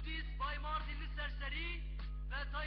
Hudis bajmarti në serseri Dhe të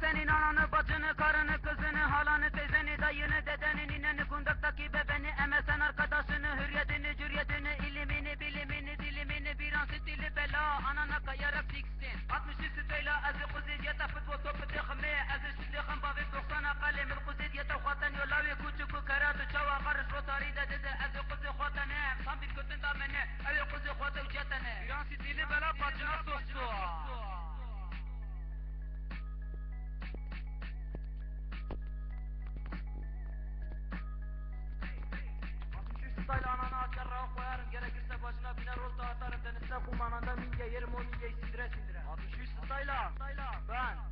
senin ananı, bacını, karını, kızını, halanı, teyzeni, dayını, dedeni, nineni, kundaktaki bebeni, emesen arkadaşını, hürriyetini, cürriyetini, ilimini, bilimini, dilimini, bir an stili bela, anana kayarak siksin. 60 siteyle azı kuzid yata futbol topu tıkmi, azı şidli khamba ve 90 kalem, kuzid yata khatan yolavi, küçük karatu, çava, karış, rotari de dedi, azı kuzid khotane, tam bir kötün damene, evi kuzid khotu ucetene. Bir an stili bela, bacına soktu. Gerekirse başına biner olta atarım. Denizde kumananda minge yerim o mingeyi sindire sindire. 63 style'a Ben